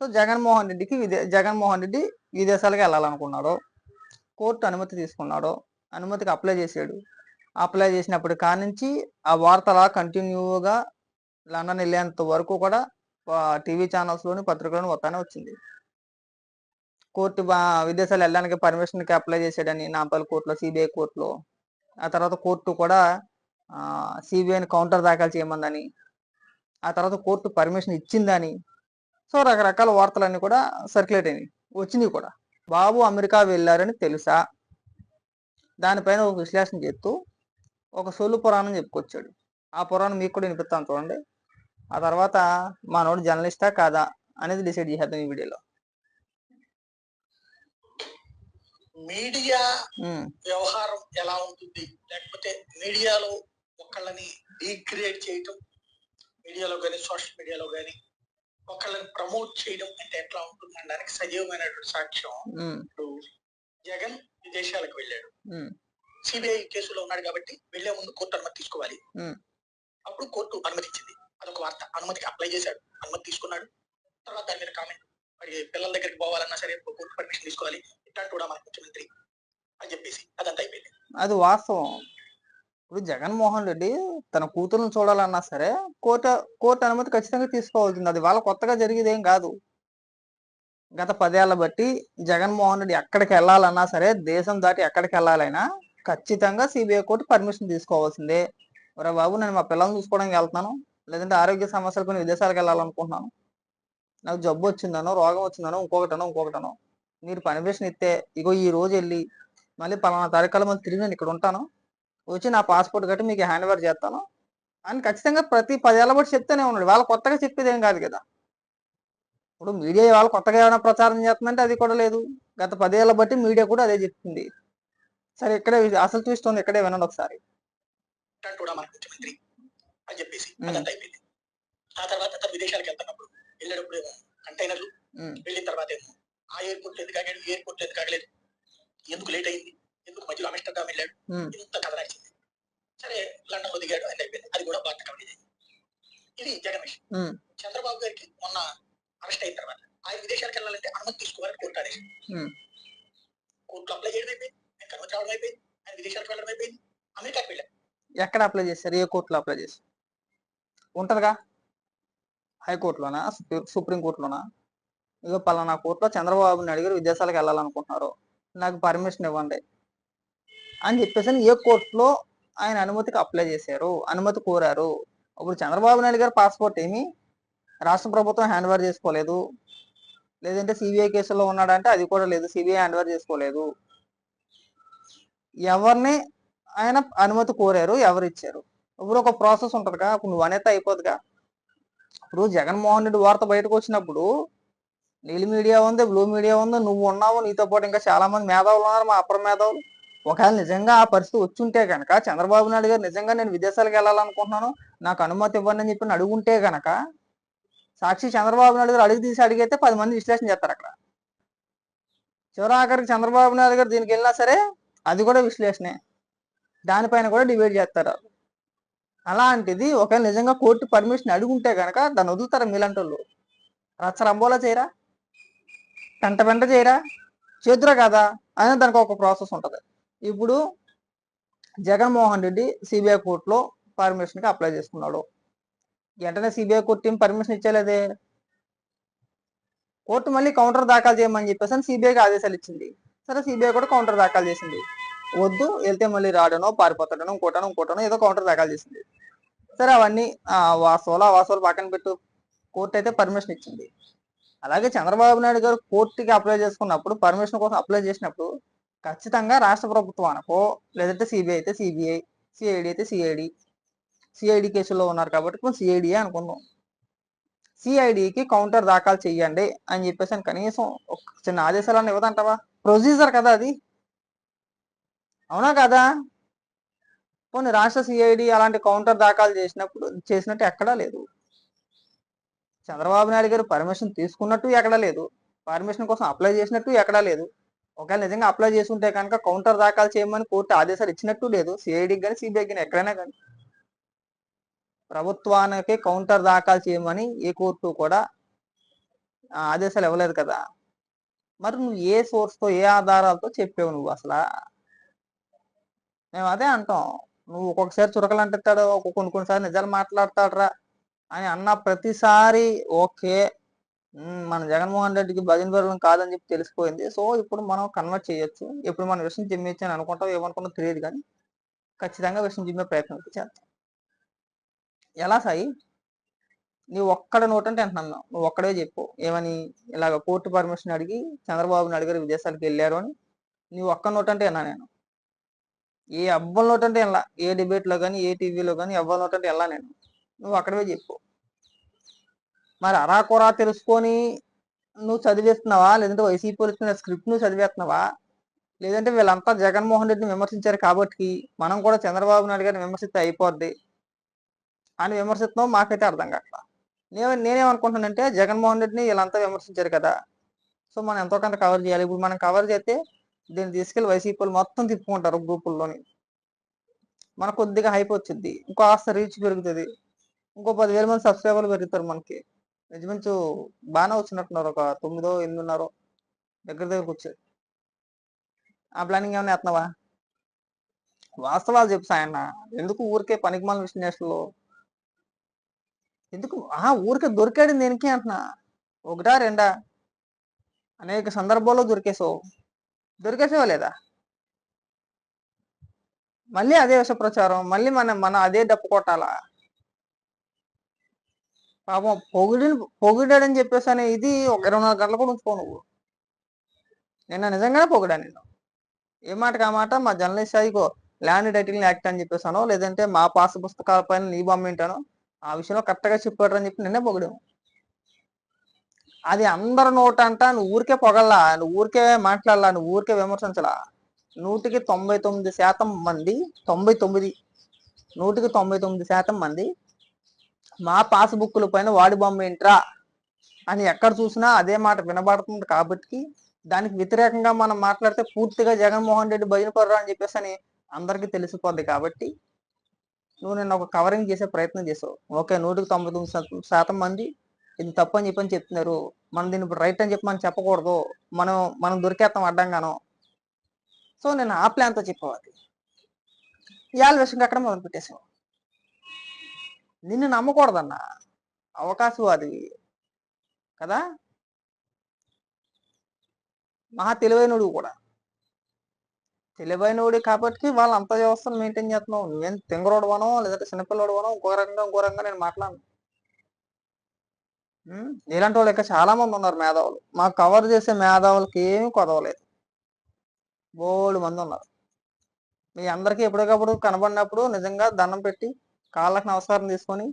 So Jaganmohan రెడ్డికి విదే జగన్మోహన్ రెడ్డి విదేశాలకు వెళ్ళాలనుకున్నాడు court అనుమతి తీసుకున్నాడు అనుమతికి అప్లై చేశాడు. అప్లై చేసినప్పటి కానించి ఆ వార్త అలా కంటిన్యూగా లండన్ వెళ్ళేంత వరకు కూడా టీవీ ఛానల్స్లోని పత్రికలను వస్తానే వచ్చింది. కోర్టు విదేశాలు వెళ్ళడానికి పర్మిషన్కి అప్లై చేశాడని నాంపల్లి కోర్టులో సిబిఐ కోర్టులో. ఆ తర్వాత కోర్టు కూడా సిబిఐని కౌంటర్ దాఖలు చేయమందని ఆ తర్వాత కోర్టు పర్మిషన్ ఇచ్చిందని సో రకరకాల వార్తలన్నీ కూడా సర్క్యులేట్ అయినాయి. వచ్చినాయి కూడా. బాబు అమెరికా వెళ్ళారని తెలుసా? దానిపైన ఒక విశ్లేషణ చేస్తూ ఒక సొల్లు పురాణం చెప్పుకొచ్చాడు. ఆ పురాణం మీకు కూడా వినిపిస్తాను చూడండి. ఆ తర్వాత మనోడు జర్నలిస్టా కాదా అనేది డిసైడ్ చేసేద్దాం ఈ వీడియోలో. మీడియా వ్యవహారం ఎలా ఉంటుంది? లేకపోతే మీడియాలో ఒకళ్ళని డీగ్రేడ్ చేయటం? మీడియాలో కానీ సోషల్ మీడియాలో కానీ ఒకళ్ళని ప్రమోట్ చేయడం అంటే ఎట్లా ఉంటుంది అనడానికి సజీవమైనటువంటి సాక్ష్యం ఇప్పుడు జగన్ విదేశాలకు వెళ్ళాడు. సిబిఐ కేసులో ఉన్నాడు కాబట్టి వెళ్ళే ముందు కోర్టు అనుమతి తీసుకోవాలి. అప్పుడు కోర్టు అనుమతి ఇచ్చింది అదొక వార్త. అనుమతికి అప్లై చేశాడు. అనుమతి తీసుకున్నాడు. తర్వాత దాని మీద కామెంట్ మరి పిల్లల దగ్గరికి పోవాలన్నా సరే కోర్టు పర్మిషన్ తీసుకోవాలి. ఇట్లాంటి కూడా మన ముఖ్యమంత్రి అని చెప్పేసి అదంతా అయిపోయింది. అది వాస్తవం. ఇప్పుడు జగన్మోహన్ రెడ్డి తన కూతురును చూడాలన్నా సరే కోర్టు కోర్టు అనుమతి ఖచ్చితంగా తీసుకోవాల్సింది. అది వాళ్ళ కొత్తగా జరిగేది ఏం కాదు. గత పదేళ్ళ బట్టి జగన్మోహన్ రెడ్డి ఎక్కడికి వెళ్ళాలన్నా సరే దేశం దాటి ఎక్కడికి వెళ్ళాలైనా ఖచ్చితంగా సిబిఐ కోర్టు పర్మిషన్ తీసుకోవాల్సిందే. ఒరే బాబు నేను మా పిల్లల్ని చూసుకోవడానికి వెళ్తున్నాను. లేదంటే ఆరోగ్య సమస్యలు కొన్ని విదేశాలకు వెళ్ళాలనుకుంటున్నాను. నాకు జబ్బు వచ్చిందనో రోగం వచ్చిందనో ఇంకొకటనో ఇంకొకటనో. మీరు పర్మిషన్ ఇస్తే ఇగో ఈ రోజు వెళ్ళి మళ్ళీ పలానా తారీఖుల మళ్ళీ తిరిగి నేను ఇక్కడ ఉంటాను. వచ్చి నా పాస్పోర్ట్ కట్టి మీకు హ్యాండ్ ఓవర్ చేస్తాను. అని ఖచ్చితంగా ప్రతి పదేళ్ళ బట్టి చెప్తూనే ఉన్నాడు. వాళ్ళ కొత్తగా చెప్పేది ఏం కాదు కదా. ఇప్పుడు మీడియా వాళ్ళు కొత్తగా ఏమైనా ప్రచారం చేస్తుందంటే అది కూడా లేదు. గత పదేళ్ళ బట్టి మీడియా కూడా అదే చెప్తుంది. సరే ఇక్కడే అసలు ఉంది ఇక్కడే వినండి ఒకసారి. ముఖ్యమంత్రి అని చెప్పేసి. అదంతా అయిపోయింది. ఆ తర్వాత తను విదేశాలకు వెళ్తున్నప్పుడు వెళ్ళేటప్పుడు కంటైనర్లు వెళ్ళిన తర్వాత ఏమో ఆ ఎయిర్పోర్ట్ ఎందుకు ఆగాడు ఎయిర్పోర్ట్ ఎందుకు ఆగలేదు? ఎందుకు లేట్ అయింది? ఎందుకు మధ్యలో అమిస్టర్డామ్ వెళ్ళాడు? ఇంత కథ నడిచింది సరే లండన్లో దిగాడు అని అయిపోయింది. అది కూడా కవరేజ్ అయింది. ఇది జగన్ విషయం చంద్రబాబు గారికి మొన్న అరెస్ట్ అయిన తర్వాత ఆయన విదేశాలకు వెళ్ళాలంటే అనుమతి తీసుకోవాలని కోర్టు. కోర్టులో అప్లై చేయడం అయిపోయింది. ఆయన అనుమతి రావడం అయిపోయింది. ఆయన విదేశాలకు వెళ్ళడం అయిపోయింది. అమెరికాకి వెళ్ళాడు. ఎక్కడ అప్లై చేశారు? ఏ కోర్టులో అప్లై చేశారు? ఉంటదిగా? హైకోర్టులోనా? సుప్రీం కోర్టులోనా? పలానా కోర్టులో చంద్రబాబు నాయుడు గారు విదేశాలకు వెళ్ళాలనుకుంటున్నారు. నాకు పర్మిషన్ ఇవ్వండి. అని చెప్పేసి ఏ కోర్టులో ఆయన అనుమతికి అప్లై చేశారు అనుమతి కోరారు. ఇప్పుడు చంద్రబాబు నాయుడు గారు పాస్పోర్ట్ ఏమి? రాష్ట్ర ప్రభుత్వం హ్యాండ్ ఓవర్ చేసుకోలేదు. లేదంటే సిబిఐ కేసులో ఉన్నాడంటే అది కూడా లేదు. సిబిఐ హ్యాండ్ ఓవర్ చేసుకోలేదు. ఎవరిని ఆయన అనుమతి కోరారు ఎవరు ఇచ్చారు? ఇప్పుడు ఒక ప్రాసెస్ ఉంటుందిగా. ఇప్పుడు నువ్వు అనేది అయిపోద్దిగా ఇప్పుడు జగన్మోహన్ రెడ్డి వార్త బయటకు వచ్చినప్పుడు నీళ్ళు మీడియా ఉంది బ్లూ మీడియా ఉంది నువ్వు ఉన్నావు నీతో పాటు ఇంకా చాలా మంది మేధావులు ఉన్నారు మా అప్పర మేధావులు. ఒకవేళ నిజంగా ఆ పరిస్థితి వచ్చి ఉంటే కనుక చంద్రబాబు నాయుడు గారు నిజంగా నేను విదేశాలకు వెళ్ళాలనుకుంటున్నాను నాకు అనుమతి ఇవ్వండి అని చెప్పి అడుగుంటే గనక సాక్షి చంద్రబాబు నాయుడు గారు అడిగి తీసి అడిగితే పది మంది విశ్లేషణ చేస్తారు అక్కడ. చివరాఖరికి చంద్రబాబు నాయుడు గారు దీనికి వెళ్ళినా సరే అది కూడా విశ్లేషణే. దానిపైన కూడా డిబేట్ చేస్తారు. అలాంటిది ఒకవేళ నిజంగా కోర్టు పర్మిషన్ అడుగుంటే గనక దాన్ని వదులుతారా వాళ్ళు రచ్చరంబోలా చేయరా? పెంట పెంట చేయరా? చేద్దురా కదా? అనేది దానికి ఒక ప్రాసెస్ ఉంటుంది. ఇప్పుడు జగన్మోహన్ రెడ్డి సిబిఐ కోర్టులో పర్మిషన్కి అప్లై చేసుకున్నాడు వెంటనే సిబిఐ కోర్టు ఏం పర్మిషన్ ఇచ్చేలేదే? కోర్టు మళ్ళీ కౌంటర్ దాఖలు చేయమని చెప్పేసి సిబిఐకి ఆదేశాలు ఇచ్చింది. సరే సిబిఐ కూడా కౌంటర్ దాఖలు చేసింది. వద్దు వెళ్తే మళ్ళీ రాడనో పారిపోతాడనో ఇంకోటనో ఇంకోటనో ఏదో కౌంటర్ దాఖలు చేసింది. సరే అవన్నీ ఆ, వాస్తవాలు ఆ వాస్తవాలు పక్కన పెట్టు. కోర్టు అయితే పర్మిషన్ ఇచ్చింది. అలాగే చంద్రబాబు నాయుడు గారు కోర్టుకి అప్లై చేసుకున్నప్పుడు పర్మిషన్ కోసం అప్లై చేసినప్పుడు ఖచ్చితంగా రాష్ట్ర ప్రభుత్వానికో లేదంటే సిబిఐ అయితే సిబిఐ సిఐడి అయితే సిఐడి సిఐడి కేసులో ఉన్నారు కాబట్టి మనం సిఐడి అనుకుందాం. సిఐడికి కౌంటర్ దాఖలు చేయండి అని చెప్పేసి కనీసం ఒక చిన్న ఆదేశాలను ఇవ్వదంటావా? ప్రొసీజర్ కదా అది. అవునా కదా? కొన్ని రాష్ట్ర సిఐడి అలాంటి కౌంటర్ దాఖలు చేసినప్పుడు చేసినట్టు ఎక్కడా లేదు. చంద్రబాబు నాయుడు గారు పర్మిషన్ తీసుకున్నట్టు ఎక్కడా లేదు. పర్మిషన్ కోసం అప్లై చేసినట్టు ఎక్కడా లేదు. ఒకవేళ నిజంగా అప్లై చేసుంటే కనుక కౌంటర్ దాఖలు చేయమని కోర్టు ఆదేశాలు ఇచ్చినట్టు లేదు. సిఐడికి కానీ సిబిఐకి కానీ ఎక్కడైనా కానీ ప్రభుత్వానికి కౌంటర్ దాఖలు చేయమని ఏ కోర్టు కూడా ఆదేశాలు ఇవ్వలేదు కదా. మరి నువ్వు ఏ సోర్స్తో ఏ ఆధారాలతో చెప్పావు నువ్వు అసలు? మేము అదే అంటాం. నువ్వు ఒక్కొక్కసారి చురకలు అంటాడు కొన్ని కొన్నిసారి నిజాలు మాట్లాడతాడరా అని అన్న ప్రతిసారి ఓకే. మన జగన్మోహన్ రెడ్డికి భజన బరులం కాదని చెప్పి తెలిసిపోయింది. సో ఇప్పుడు మనం కన్వర్ట్ చేయొచ్చు. ఇప్పుడు మనం విషయం జిమ్మేచ్చు అని అనుకుంటాం ఏమనుకున్నా తెలియదు కానీ ఖచ్చితంగా విషయం జిమ్మే ప్రయత్నం చేద్దాం ఎలా సాయి? నువ్వు ఒక్కడ నోటంటే అంటున్నాను నువ్వు ఒక్కడే చెప్పు. ఏమని? ఇలాగ కోర్టు పర్మిషన్ అడిగి చంద్రబాబు నాయుడు గారు విదేశాలకు వెళ్ళారు అని. నువ్వు ఒక్క నోటంటే అన్నా నేను. ఏ అబ్బల నోటంటే ఎలా ఏ డిబేట్లో కానీ ఏ టీవీలో కానీ ఎవ్వరి నోటంటే ఎలా నేను. నువ్వు అక్కడే చెప్పు. మరి అరాకొరా తెలుసుకొని నువ్వు చదివేస్తున్నావా? లేదంటే వైసీపీ ఇచ్చిన స్క్రిప్ట్ నువ్వు చదివేస్తున్నావా? లేదంటే వీళ్ళంతా జగన్మోహన్ రెడ్డిని విమర్శించారు కాబట్టి మనం కూడా చంద్రబాబు నాయుడు గారిని విమర్శిస్తే అయిపోద్ది. అని విమర్శిస్తున్నావు మాకైతే అర్థం కావట్లా నేను నేనేమనుకుంటున్నానంటే జగన్మోహన్ రెడ్డిని వీళ్ళంతా విమర్శించారు కదా. సో మనం ఎంతో కొంత కవర్ చేయాలి. ఇప్పుడు మనం కవర్ చేస్తే దీన్ని తీసుకెళ్ళి వైసీపీలు మొత్తం తిప్పుకుంటారు గ్రూపుల్లోని. మనకు కొద్దిగా హైప్ వచ్చింది ఇంకో ఆస్త రీచ్ పెరుగుతుంది. ఇంకో పదివేల మంది సబ్స్క్రైబర్లు పెరుగుతారు మనకి. నిజమించు బాగానే వచ్చినట్టున్నారు. ఒక తొమ్మిదో ఎనిమిదిన్నరో దగ్గర దగ్గరకు వచ్చాయి ఆ ప్లానింగ్ ఏమైనా వేస్తున్నావా వాస్తవాలు చెప్పు సాయన్న. ఎందుకు ఊరికే పనికిమాల విశ్లేషణలో ఎందుకు? ఆ ఊరికే దొరికాడు దేనికి అంటున్నా? ఒకటా రెండా? అనేక సందర్భాల్లో దొరికేసావు దొరికేసావా లేదా? మళ్ళీ అదే విష ప్రచారం. మళ్ళీ మన మన అదే డప్పు కొట్టాలా? పాపం పొగిడి పొగిడాడని చెప్పేసి అనే ఇది ఒక ఇరవై నాలుగు గంటలు కూడా ఉంచుకో నువ్వు. నిన్న నిజంగానే పొగిడా నేను ఏ మాటకి ఆ మాట? మా జర్నలిస్ట్ స్థాయికో ల్యాండ్ టైటిల్ యాక్ట్ అని చెప్పేసాను లేదంటే మా పాస్ పుస్తకాల పైన నీ బొమ్మ ఏంటాను ఆ విషయంలో కరెక్ట్గా చెప్పాడు అని చెప్పి నిన్నే పొగిడాము అది అందరి నోట అంట నువ్వు ఊరికే పొగల్లా నువ్వు ఊరికే మాట్లాడలా నువ్వు ఊరికే విమర్శించలా. నూటికి తొంభై తొమ్మిది శాతం మంది తొంభై తొమ్మిది నూటికి తొంభై తొమ్మిది శాతం మంది మా పాస్బుక్ల పైన వాడి బొమ్మ ఏంట్రా అని ఎక్కడ చూసినా అదే మాట వినబడుతుంది కాబట్టి దానికి వ్యతిరేకంగా మనం మాట్లాడితే పూర్తిగా జగన్మోహన్ రెడ్డి భజన అని చెప్పేసి అని అందరికీ తెలిసిపోద్ది కాబట్టి నువ్వు నేను ఒక కవరింగ్ చేసే ప్రయత్నం చేసావు. ఓకే నూటికి తొంభై తొమ్మిది శాతం- మంది ఇది తప్పు అని చెప్పని చెప్తున్నారు. మనం దీన్ని ఇప్పుడు రైట్ అని చెప్పి మనం చెప్పకూడదు. మనం మనం దొరికేస్తాం అడ్డంగాను. సో నేను ఆ ప్లాన్తో చెప్పేవాది ఇవాళ విషయంగా అక్కడ మొదలు పెట్టేసావు నిన్ను నమ్మకూడదన్న. అవకాశవాది కదా? మహా తెలివైనడు కూడా. తెలివైనడు కాబట్టి వాళ్ళు అంత వ్యవస్థను మెయింటైన్ చేస్తున్నావు. నువ్వేం తింగరోడవనో లేదంటే చిన్నపిల్లడవనో ఇంకో రకంగా ఇంకో రకంగా నేను మాట్లాడను. ఇలాంటి వాళ్ళు ఇంకా చాలా మంది ఉన్నారు మేధావులు. మాకు కవర్ చేసే మేధావులకి ఏమీ కొదవలేదు. బోల్డ్ మంది ఉన్నారు. మీ అందరికీ ఎప్పటికప్పుడు కనబడినప్పుడు నిజంగా దండం పెట్టి కాళ్ళకు నమస్కారం తీసుకొని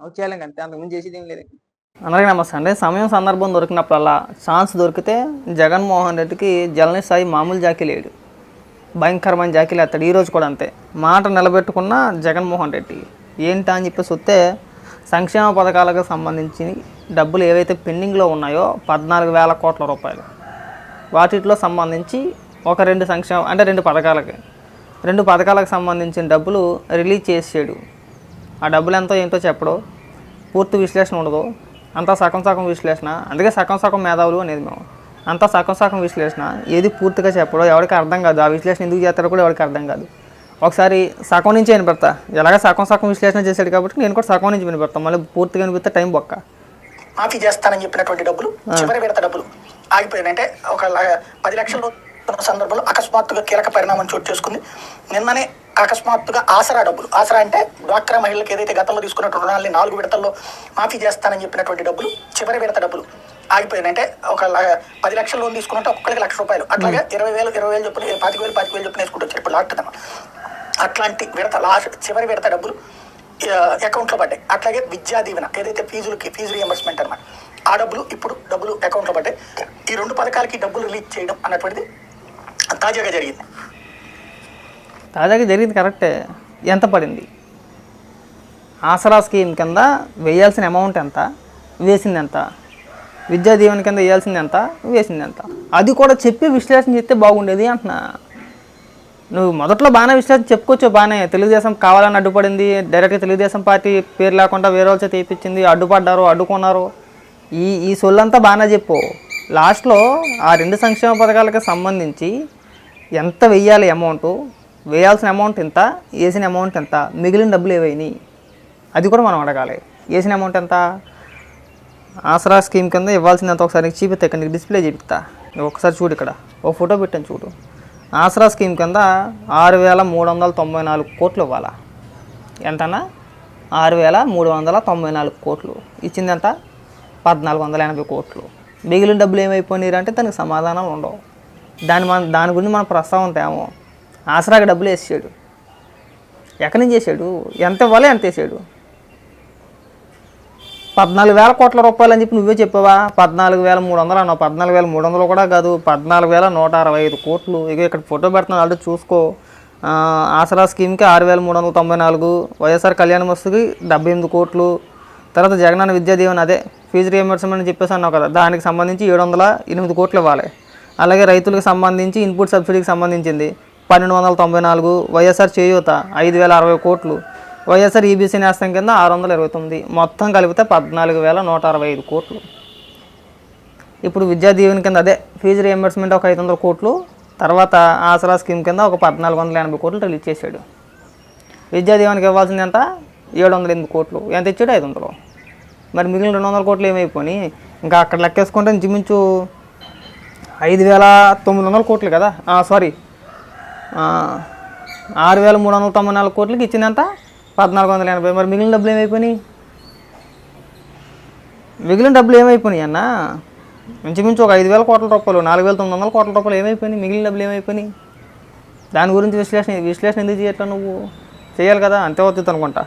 వచ్చేయాలి అంతే ముందు చేసేది ఏం లేదు అందరికీ నమస్తే అండి. సమయం సందర్భం దొరికినప్పుడల్లా ఛాన్స్ దొరికితే జగన్మోహన్ రెడ్డికి జలని సాయి మామూలు జాకీ లేడు. భయంకరమైన జాకీలు ఎత్తాడు ఈరోజు కూడా అంతే. మాట నిలబెట్టుకున్న జగన్మోహన్ రెడ్డి ఏంటా అని చెప్పేసి వస్తే సంక్షేమ పథకాలకు సంబంధించి డబ్బులు ఏవైతే పెండింగ్లో ఉన్నాయో పద్నాలుగు వేల కోట్ల రూపాయలు. వాటిలో సంబంధించి ఒక రెండు సంక్షేమ అంటే రెండు పథకాలకి రెండు పథకాలకు సంబంధించిన డబ్బులు రిలీజ్ చేసాడు. ఆ డబ్బులు ఎంతో ఏంటో చెప్పడు? పూర్తి విశ్లేషణ ఉండదు. అంతా సగం సగం విశ్లేషణ. అందుకే సగం సగం మేధావులు అనేది మేము. అంతా సగం సగం విశ్లేషణ. ఏది పూర్తిగా చెప్పడో ఎవరికి అర్థం కాదు. ఆ విశ్లేషణ ఎందుకు చేస్తారో కూడా ఎవరికి అర్థం కాదు. ఒకసారి సగం నుంచి వినపడతా. ఎలాగ సగం సగం విశ్లేషణ చేశాడు కాబట్టి నేను కూడా సగం నుంచి వినపడతా. మళ్ళీ పూర్తిగా వినిపిస్తే టైం బొక్క. మాఫీ చేస్తానని చెప్పినటువంటి డబ్బులు చివరి విడత డబ్బులు ఆగిపోయినాయంటే ఒక ల- పది లక్షల ఉన్న సందర్భంలో అకస్మాత్తుగా కీలక పరిణామం చోటు చేసుకుంది. నిన్ననే అకస్మాత్తుగా ఆసరా డబ్బులు ఆసరా అంటే డ్వాక్రా మహిళలకు ఏదైతే గతంలో తీసుకున్నటువంటి రుణాలని నాలుగు విడతల్లో మాఫీ చేస్తానని చెప్పినటువంటి డబ్బులు చివరి విడత డబ్బులు ఆగిపోయినాయంటే ఒక ల- పది లక్షల లోన్ తీసుకుంటే ఒక్కొక్కరికి లక్ష రూపాయలు అట్లాగే ఇరవై వేలు ఇరవై వేలు చొప్పున పాతిక వేలు పాతిక వేలు చొప్పున వేసుకుంటూ వచ్చారు. ఇప్పుడు లాక్డౌన్ అట్లాంటి విడత లాస్ట్ చివరి విడత డబ్బులు అకౌంట్లో పడ్డాయి. అట్లాగే విద్యా దీవెన ఏదైతే ఫీజులకి ఫీజు రియంబర్స్మెంట్ అనమాట ఆ డబ్బులు ఇప్పుడు డబ్బులు అకౌంట్లో పడ్డాయి. ఈ రెండు పథకాలకి డబ్బులు రిలీజ్ చేయడం అన్నటువంటిది తాజాగా జరిగింది. తాజాగా జరిగింది కరెక్టే. ఎంత పడింది? ఆసరా స్కీమ్ కింద వేయాల్సిన అమౌంట్ ఎంత? వేసింది ఎంత? విద్యా దీవెన కింద వేయాల్సింది ఎంత? వేసింది ఎంత? అది కూడా చెప్పి విశ్లేషణ చేస్తే బాగుండేది అంటున్నా. నువ్వు మొదట్లో బాగానే విశ్లేషణ చెప్పుకోవచ్చు బాగానే. తెలుగుదేశం కావాలని అడ్డుపడింది. డైరెక్ట్గా తెలుగుదేశం పార్టీ పేరు లేకుండా వేరే వాళ్ళతో తీపిచ్చింది అడ్డుపడ్డారు అడ్డుకున్నారు. ఈ ఈ సొల్లంతా బాగానే చెప్పు లాస్ట్లో ఆ రెండు సంక్షేమ పథకాలకు సంబంధించి ఎంత వెయ్యాలి అమౌంట్ వేయాల్సిన అమౌంట్ ఎంత? వేసిన అమౌంట్ ఎంత? మిగిలిన డబ్బులు ఏవైనాయి? అది కూడా మనం అడగాలి. వేసిన అమౌంట్ ఎంత? ఆసరా స్కీమ్ కింద ఇవ్వాల్సిందంత ఒకసారి నీకు చూపిస్తా ఇక్కడ నీకు డిస్ప్లే చూపిస్తా. ఒకసారి చూడు ఇక్కడ. ఒక ఫోటో పెట్టాను చూడు. ఆసరా స్కీమ్ కింద ఆరు వేల మూడు వందల తొంభై నాలుగు కోట్లు ఇవ్వాలా? ఎంతన్నా? ఆరు వేల మూడు వందల తొంభై నాలుగు కోట్లు. ఇచ్చింది ఎంత? పద్నాలుగు వందల ఎనభై కోట్లు. మిగిలిన డబ్బులు ఏమైపోయినాయి అంటే దానికి సమాధానాలు ఉండవు. దాని మన దాని గురించి మనం ప్రస్తావన తేమో ఆసరాకి డబ్బులు వేసాడు ఎక్కడి నుంచి చేశాడు ఎంత ఇవ్వాలి ఎంత వేసాడు? పద్నాలుగు వేల కోట్ల రూపాయలు అని చెప్పి నువ్వే చెప్పావా? పద్నాలుగు వేల మూడు వందలు అన్నావు. పద్నాలుగు వేల మూడు వందలు కూడా కాదు పద్నాలుగు వేల నూట అరవై ఐదు కోట్లు. ఇక ఇక్కడ ఫోటో పెడుతున్నాను ఆల్రెడీ చూసుకో. ఆసరా స్కీమ్కి ఆరు వేల మూడు వందల తొంభై నాలుగు వైఎస్ఆర్ కళ్యాణ వస్తుకి డెబ్బై ఎనిమిది కోట్లు. తర్వాత జగనన్న విద్యాదీవెన అదే ఫీజు రియంబర్స్మెంట్ అని చెప్పేసి అన్నావు కదా దానికి సంబంధించి ఏడు వందల ఎనిమిది కోట్లు ఇవ్వాలి. అలాగే రైతులకు సంబంధించి ఇన్పుట్ సబ్సిడీకి సంబంధించింది. పన్నెండు వందల తొంభై నాలుగు వైఎస్ఆర్ చేయూత ఐదు వేల అరవై కోట్లు. వైఎస్ఆర్ ఈబీసీ నేస్తం కింద ఆరు వందల ఇరవై తొమ్మిది. మొత్తం కలిపితే పద్నాలుగు వేల నూట అరవై ఐదు కోట్లు. ఇప్పుడు విద్యా దీవెన కింద అదే ఫీజు రియంబర్స్మెంట్ ఒక ఐదు వందల కోట్లు. తర్వాత ఆసరా స్కీమ్ కింద ఒక పద్నాలుగు వందల ఎనభై కోట్లు రిలీజ్ చేశాడు. విద్యా దీవెనకి ఇవ్వాల్సింది ఎంత? ఏడు వందల ఎనిమిది కోట్లు. ఎంత ఇచ్చాడు? ఐదు వందలు. మరి మిగిలిన రెండు వందల కోట్లు ఏమైపోయి ఇంకా అక్కడ లెక్కేసుకుంటే ఇంచుమించు ఐదు వేల తొమ్మిది వందల కోట్లు కదా? సారీ ఆరు వేల మూడు వందల తొంభై నాలుగు కోట్లకి ఇచ్చిందంత పద్నాలుగు వందల ఎనభై. మరి మిగిలిన డబ్బులు ఏమైపోయినాయి? మిగిలిన డబ్బులు ఏమైపోయినాయి అన్న? మించుమించు ఒక ఐదు వేల కోట్ల రూపాయలు నాలుగు వేల తొమ్మిది వందల కోట్ల రూపాయలు ఏమైపోయినాయి? మిగిలిన డబ్బులు ఏమైపోయినాయి? దాని గురించి విశ్లేషణ విశ్లేషణ ఎందుకు చేయట్లా నువ్వు? చేయాలి కదా అంతే అవుతుంది అనుకుంటా.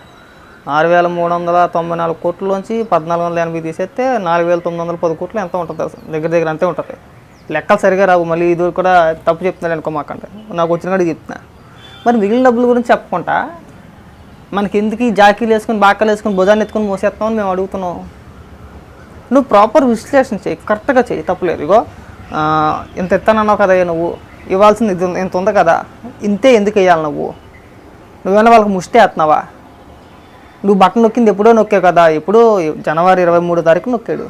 ఆరు వేల మూడు వందల తొంభై నాలుగు కోట్లలోంచి పద్నాలుగు వందల ఎనభై తీసేస్తే నాలుగు వేల తొమ్మిది వందల పది కోట్లు ఎంత ఉంటుంది? అసలు? దగ్గర దగ్గర అంతే ఉంటుంది. లెక్కలు సరిగా రావు. మళ్ళీ ఇది కూడా తప్పు చెప్తున్నాను అనుకోమాకండి నాకు వచ్చిన కాడికి చెప్తున్నా. మరి మిగిలిన డబ్బుల గురించి చెప్పకుండా మనకి ఎందుకు ఈ జాకీలు వేసుకొని బాకాలు వేసుకొని భుజాన్ని ఎత్తుకొని మోసేస్తామని మేము అడుగుతున్నాం. నువ్వు ప్రాపర్ విశ్లేషణ చేయి. కరెక్ట్గా చేయి. తప్పులేదు ఇగో ఇంత ఎత్తానన్నావు కదా నువ్వు? ఇవ్వాల్సింది ఇది ఇంత ఉంది కదా? ఇంతే ఎందుకు వేయాలి నువ్వు? నువ్వేమైనా వాళ్ళకి ముష్టి వేస్తున్నావా? నువ్వు బట్టలు నొక్కింది ఎప్పుడో నొక్కావు కదా. ఎప్పుడో జనవరి ఇరవై మూడో తారీఖు నొక్కాడు.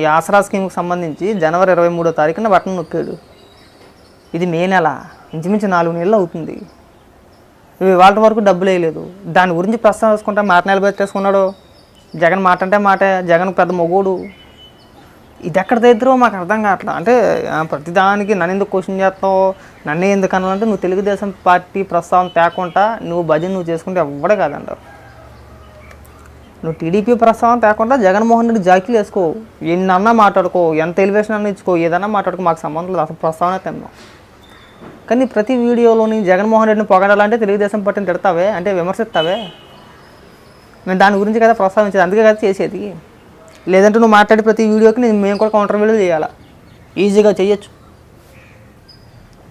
ఈ ఆసరా స్కీమ్కి సంబంధించి జనవరి ఇరవై మూడో తారీఖున బట్టన్ నొక్కాడు. ఇది మే నెల. ఇంచుమించు నాలుగు నెలలు అవుతుంది. ఇవి వరకు డబ్బులు వేయలేదు. దాని గురించి ప్రస్తావించుకుంటా మాట నిలబెట్టేసుకున్నాడు జగన్ మాట అంటే మాటే. జగన్ పెద్ద మొగోడు. ఇది ఎక్కడ దగ్గర మాకు అర్థం కావట్లా. అంటే ప్రతిదానికి నన్ను ఎందుకు క్వశ్చన్ చేస్తావు నన్నే ఎందుకు అనాలంటే నువ్వు తెలుగుదేశం పార్టీ ప్రస్తావన తేకుండా నువ్వు భజన నువ్వు చేసుకుంటే ఎవ్వడే కాదంటావు నువ్వు టీడీపీ ప్రస్తావన తేకుండా జగన్మోహన్ రెడ్డి జాకీలు వేసుకో. ఎన్నన్నా మాట్లాడుకో ఎంత ఎలివేషన్ అన్న ఇచ్చుకో ఏదన్నా మాట్లాడుకో మాకు సంబంధం లేదు. అసలు ప్రస్తావన తిన్నాం. కానీ ప్రతి వీడియోలోని జగన్మోహన్ రెడ్డిని పొగడాలంటే తెలుగుదేశం పార్టీని తిడతావే? అంటే విమర్శిస్తావే? మేము దాని గురించి కదా ప్రస్తావించేది. అందుకే కదా చేసేది. లేదంటే నువ్వు మాట్లాడే ప్రతి వీడియోకి నేను మేము కూడా కౌంటర్ వీడియో చేయాలా? ఈజీగా చేయొచ్చు.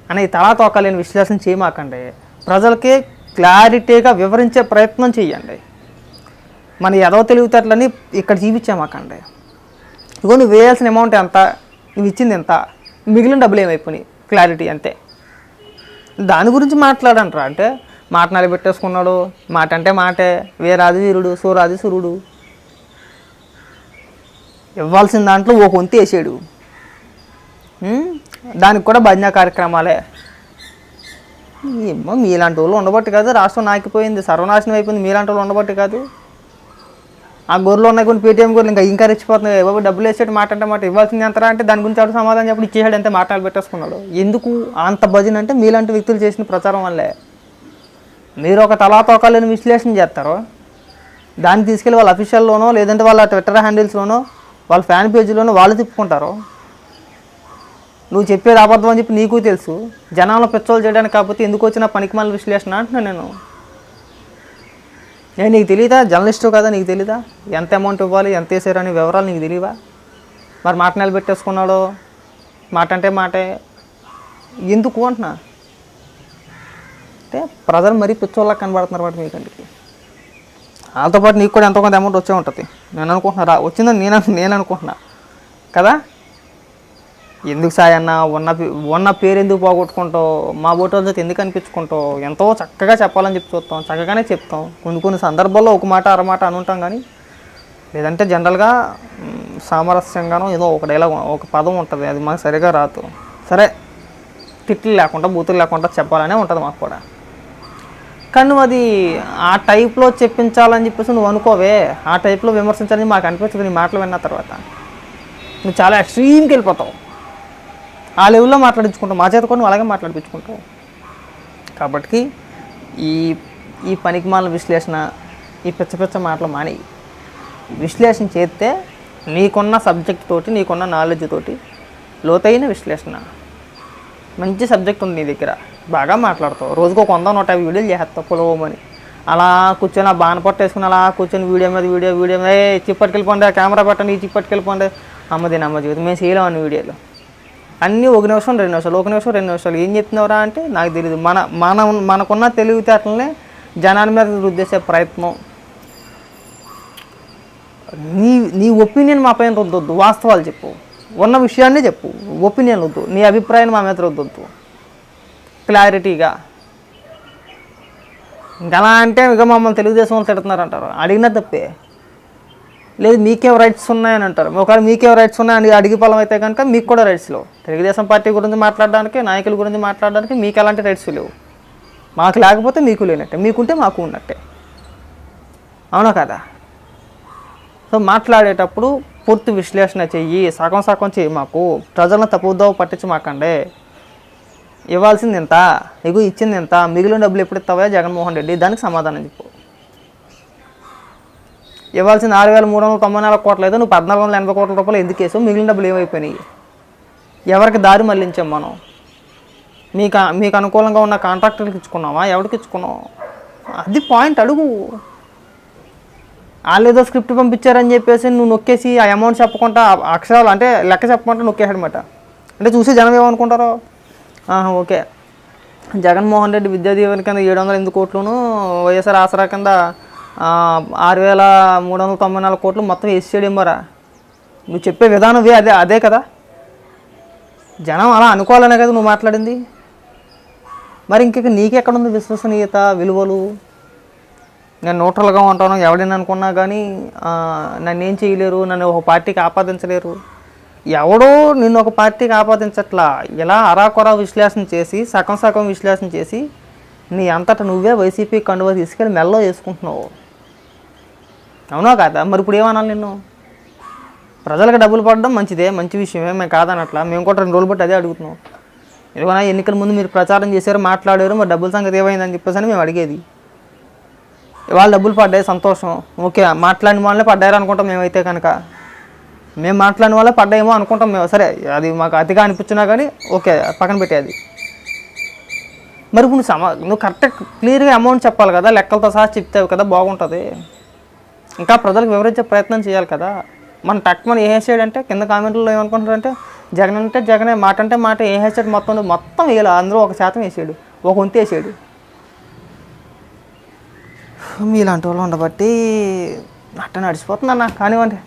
అనేది తలా తోకలేని విశ్లేషణ చేయమాకండి. ప్రజలకి క్లారిటీగా వివరించే ప్రయత్నం చేయండి. మన ఎదవ తెలివితేటలని ఇక్కడ చూపించామాకండి ఇగో నువ్వు వేయాల్సిన అమౌంట్ ఎంత? నువ్వు ఇచ్చింది ఎంత? మిగిలిన డబ్బులు ఏమైపోయినాయి? క్లారిటీ అంతే దాని గురించి మాట్లాడంటారా అంటే మాట నిలబెట్టేసుకున్నాడు. మాట అంటే మాటే. వీరాది వీరుడు సూరాది సురుడు. ఇవ్వాల్సిన దాంట్లో ఒక వంతు వేసాడు. దానికి కూడా భజన కార్యక్రమాలే. ఏమో మీలాంటి వాళ్ళు ఉండబట్టి కాదు. రాష్ట్రం నాకిపోయింది. సర్వనాశనం అయిపోయింది. మీలాంటి వాళ్ళు ఉండబట్టి కాదు. ఆ గొర్రెలు ఉన్నాయి కొన్ని పేటీఎం గొర్రెలు ఇంకా ఇంకా రెచ్చిపోతున్నాయి. బాబు డబ్బులు వేసాడు మాట అంటే మాట ఇవ్వాల్సింది ఎంతరా అంటే దాని గురించి ఆడు సమాధానం చెప్పి ఇచ్చేసాడు అంతే మాటలు పెట్టేసుకున్నాడు. ఎందుకు అంత భజన అంటే మీలాంటి వ్యక్తులు చేసిన ప్రచారం వల్లే. మీరు ఒక తలాతోకాలను విశ్లేషణ చేస్తారు. దాన్ని తీసుకెళ్ళి వాళ్ళ అఫీషియల్లోనో లేదంటే వాళ్ళ ట్విట్టర్ హ్యాండిల్స్లోనో వాళ్ళ ఫ్యాన్ పేజీలోనో వాళ్ళు తిప్పుకుంటారు. నువ్వు చెప్పేది అబద్ధం అని చెప్పి నీకు తెలుసు. జనాలను పెచ్చోలు చేయడానికి కాకపోతే ఎందుకు వచ్చిన పనికిమాల విశ్లేషణ అంటున్నాను నేను. నేను నీకు తెలియదా జర్నలిస్టు కదా నీకు తెలీదా? ఎంత అమౌంట్ ఇవ్వాలి ఎంత వేసారు అనే వివరాలు నీకు తెలియవా మరి మాట నిలబెట్టేసుకున్నాడు మాట అంటే మాటే. ఎందుకు అంటున్నా? అంటే ప్రజలు మరీ పిచ్చోళ్ళకి కనబడుతున్నారు వాటి మీ కంటికి. వాళ్ళతో పాటు నీకు కూడా ఎంతో కొంత అమౌంట్ వచ్చే ఉంటుంది. నేను అనుకుంటున్నా రా వచ్చిందని నేను నేను అనుకుంటున్నా. కదా? ఎందుకు సాయి అన్న? ఉన్న పే- ఉన్న పేరు ఎందుకు పోగొట్టుకుంటావు? మా బోటోల చేత ఎందుకు అనిపించుకుంటావు? ఎంతో చక్కగా చెప్పాలని చెప్పి చూస్తాం. చక్కగానే చెప్తాం. కొన్ని కొన్ని సందర్భాల్లో ఒక మాట అరమాట అని ఉంటాం కానీ లేదంటే జనరల్గా సామరస్యంగానో ఏదో ఒక డైలాగ్ ఒక పదం ఉంటుంది. అది మాకు సరిగా రాదు. సరే తిట్లు లేకుండా బూతులు లేకుండా చెప్పాలనే ఉంటుంది మాకు కూడా. కానీ నువ్వు అది ఆ టైప్లో చెప్పించాలని చెప్పేసి నువ్వు అనుకోవే. ఆ టైప్లో విమర్శించాలని మాకు అనిపించదు. నీ మాటలు విన్న తర్వాత. నువ్వు చాలా ఎక్స్ట్రీమ్కి వెళ్ళిపోతావు. ఆ లెవెల్లో మాట్లాడించుకుంటాం. మా చేత కూడా అలాగే మాట్లాడించుకుంటావు కాబట్టి ఈ ఈ పనికిమాల విశ్లేషణ ఈ పిచ్చ పిచ్చ మాటలు మాని విశ్లేషణ చేస్తే నీకున్న సబ్జెక్ట్ తోటి నీకున్న నాలెడ్జ్ తోటి లోతైన విశ్లేషణ. మంచి సబ్జెక్ట్ ఉంది నీ దగ్గర. బాగా మాట్లాడతావు. రోజుకు ఒక వంద నూట యాభై వీడియోలు చేస్తావు పొలవమని. అలా కూర్చొని ఆ బాణ పట్టేసుకుని అలా కూర్చొని వీడియో మీద వీడియో వీడియో మీద ఏ చిప్పటికెళ్ళిపోండి కెమెరా పెట్టండి ఈ చిప్పటికెళ్ళిపోండి అమ్మది నమ్మ జీవితం. మేము చేయలేము అన్ని వీడియోలు. అన్నీ ఒక నిమిషం రెండు నిమిషాలు ఒక నిమిషం రెండు నిమిషాలు. ఏం చెప్తున్నావురా అంటే నాకు తెలియదు మన మన మనకున్న తెలివితేటలనే జనాల మీద రుద్దేసే ప్రయత్నం. నీ నీ ఒపీనియన్ మా పైన రుద్దొద్దు. వాస్తవాలు చెప్పు. ఉన్న విషయాన్ని చెప్పు. ఒపీనియన్ వద్దు. నీ అభిప్రాయం మా మీద రుద్దొద్దు. క్లారిటీగా. ఇంకా అలా అంటే ఇక మమ్మల్ని తెలుగుదేశం వాళ్ళు తిడుతున్నారంటారు. అడిగినా తప్పే. లేదు మీకేం రైట్స్ ఉన్నాయని అంటారు. ఒకవేళ మీకేం రైట్స్ ఉన్నాయని అడిగి పొలం అయితే కనుక మీకు కూడా రైట్స్ లేవు. తెలుగుదేశం పార్టీ గురించి మాట్లాడడానికి నాయకుల గురించి మాట్లాడడానికి మీకు ఎలాంటి రైట్స్ లేవు. మాకు లేకపోతే మీకు లేనట్టే. మీకుంటే మాకు ఉన్నట్టే. అవునా కదా? సో మాట్లాడేటప్పుడు పూర్తి విశ్లేషణ చెయ్యి సగం సగం చెయ్యి మాకు. ప్రజలను తప్పుదోవ పట్టించి మాకండే. ఇవ్వాల్సింది ఎంత? ఇగు ఇచ్చింది ఎంత? మిగిలిన డబ్బులు ఎప్పుడు ఇస్తావా జగన్మోహన్ రెడ్డి? దానికి సమాధానం చెప్పు. ఇవ్వాల్సిన ఆరు వేల మూడు వందల తొంభై నాలుగు కోట్లు అయితే నువ్వు పద్నాలుగు వందల ఎనభై కోట్ల రూపాయలు ఎందుకు వేసావు? మిగిలిన డబ్బులు ఏమైపోయినాయి? ఎవరికి దారి మళ్ళించాం మనం? మీకు మీకు అనుకూలంగా ఉన్న కాంట్రాక్టర్కి ఇచ్చుకున్నావా? ఎవరికి ఇచ్చుకున్నావు? అది పాయింట్ అడుగు. వాళ్ళు ఏదో స్క్రిప్ట్ పంపించారని చెప్పేసి నువ్వు నొక్కేసి ఆ అమౌంట్ చెప్పకుండా అక్షరాలు అంటే లెక్క చెప్పకుండా నొక్కేసాడనమాట అంటే చూసి జనం ఏమనుకుంటారో? ఓకే. జగన్మోహన్ రెడ్డి విద్యా దీవెన కింద ఏడు వందల ఎనిమిది కోట్లను వైఎస్ఆర్ ఆసరా కింద ఆరు వేల మూడు వందల తొంభై నాలుగు కోట్లు మొత్తం వేసేయడం మరా నువ్వు చెప్పే విధానం అదే అదే కదా. జనం అలా అనుకోవాలనే కదా నువ్వు మాట్లాడింది. మరి ఇంక నీకెక్కడుంది విశ్వసనీయత విలువలు? నేను న్యూట్రల్గా ఉంటాను ఎవడని అనుకున్నా కానీ నన్ను ఏం చేయలేరు నన్ను ఒక పార్టీకి ఆపాదించలేరు. ఎవడో నిన్ను ఒక పార్టీకి ఆపాదించట్లా. ఇలా అరాకొరా విశ్లేషణ చేసి సగం సగం విశ్లేషణ చేసి నీ అంతటా నువ్వే వైసీపీ కండువ తీసుకెళ్ళి మెల్లో వేసుకుంటున్నావు. అవునా కాదా? మరి ఇప్పుడు ఏమనాలి నిన్ను? ప్రజలకు డబ్బులు పడడం మంచిదే మంచి విషయమే మేము కాదనట్లా. మేము కూడా రెండు రోజులు బట్టి అదే అడుగుతున్నాం. ఏమైనా ఎన్నికల ముందు మీరు ప్రచారం చేశారు మాట్లాడారు మరి డబ్బుల సంగతి ఏమైందని చెప్పేసి అని మేము అడిగేది. ఇవాళ డబ్బులు పడ్డాయి సంతోషం. ఓకే మాట్లాడిన వాళ్ళే పడ్డారు అనుకుంటాం మేమైతే కనుక. మేము మాట్లాడిన వాళ్ళే పడ్డాయేమో అనుకుంటాం మేము. సరే అది మాకు అతిగా అనిపించినా కానీ ఓకే పక్కన పెట్టేది. మరి ఇప్పుడు నువ్వు సమా నువ్వు కరెక్ట్ క్లియర్గా అమౌంట్ చెప్పాలి కదా లెక్కలతో సహా చెప్తావు కదా బాగుంటుంది. ఇంకా ప్రజలకు వివరించే ప్రయత్నం చేయాలి కదా. మన టక్మన్ ఏ అంటే కింద కామెంట్లో ఏమనుకుంటారంటే జగన్ అంటే జగనే మాట అంటే మాట ఏ వేసాడు మొత్తం మొత్తం వేయాలి. అందరూ ఒక శాతం వేసాడు ఒక వంతు వేసాడు మీలాంటి వాళ్ళు ఉండబట్టి అట్ట నడిచిపోతుందన్న కానివ్వండి.